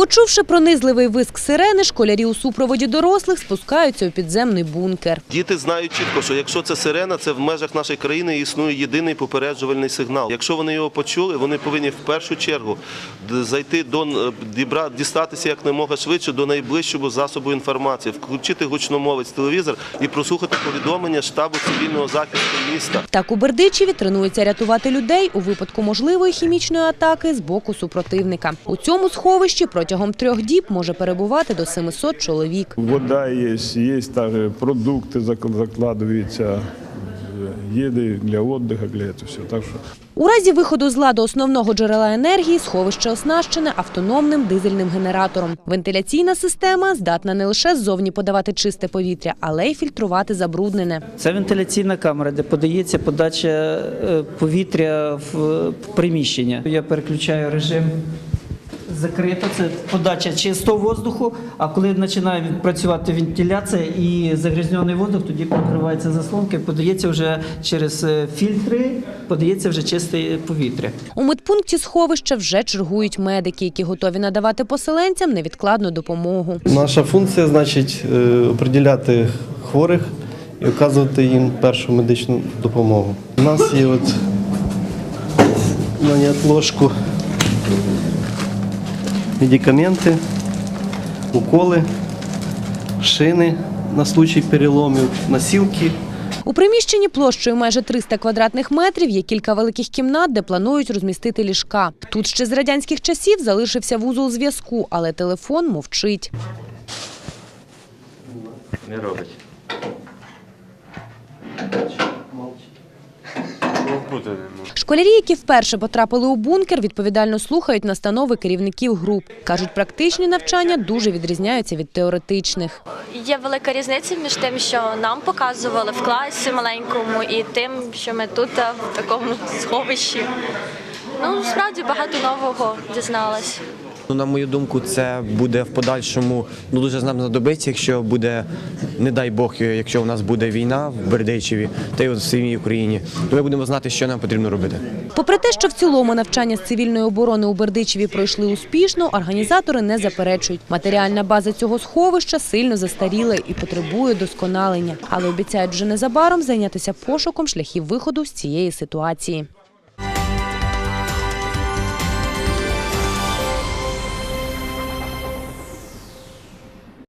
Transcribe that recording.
Почувши пронизливий виск сирени, школярі у супроводі дорослих спускаються у підземний бункер. Діти знають чітко, що якщо це сирена, це в межах нашої країни існує єдиний попереджувальний сигнал. Якщо вони його почули, вони повинні в першу чергу зайти до дібра- дістатися якнаймога швидше до найближчого засобу інформації, включити гучномовець телевізор і прослухати повідомлення штабу цивільного захисту міста. Так у Бердичеві тренуються рятувати людей у випадку можливої хімічної атаки з боку супротивника. У цьому сховищі протягом трьох діб може перебувати до 700 чоловік. Вода есть, есть также продукты зак- закладываются, э, еды для отдыха, для этого все. Так что У разі виходу з ладу основного джерела енергії сховище оснащене автономним дизельним генератором. Вентиляційна система здатна не лише ззовні подавати чисте повітря, але й фільтрувати забруднене. Це вентиляційна камера, де подається подача е, повітря в е, приміщення. Я переключаю режим закрито, це подача чистого воздуху, а коли починає працювати вентиляція і загрязнений воздух, тоді покривається заслонка і подається вже через е, фільтри, подається вже чисте повітря. У медпункті сховища вже чергують медики, які готові надавати поселенцям невідкладну допомогу. Наша функція значить е, определяти хворих і оказувати їм першу медичну допомогу. У нас є от на неотложку медикаменти, уколи, шини на случай переломів, носілки. У приміщенні площею майже 300 квадратних метрів є кілька великих кімнат, де планують розмістити ліжка. Тут ще з радянських часів залишився вузол зв'язку, але телефон мовчить. Не робить. Школярі, які вперше потрапили у бункер, відповідально слухають настанови керівників груп. Кажуть, практичні навчання дуже відрізняються від теоретичних. Є велика різниця між тим, що нам показували в класі маленькому, і тим, що ми тут в такому сховищі. Ну, справді багато нового дізналась. Ну, на мою думку, це буде в подальшому ну, дуже нам знадобиться, якщо буде, не дай Бог, якщо у нас буде війна в Бердичеві та й от в самій Україні, то ми будемо знати, що нам потрібно робити. Попри те, що в цілому навчання з цивільної оборони у Бердичеві пройшли успішно, організатори не заперечують. Матеріальна база цього сховища сильно застаріла і потребує досконалення, але обіцяють вже незабаром зайнятися пошуком шляхів виходу з цієї ситуації.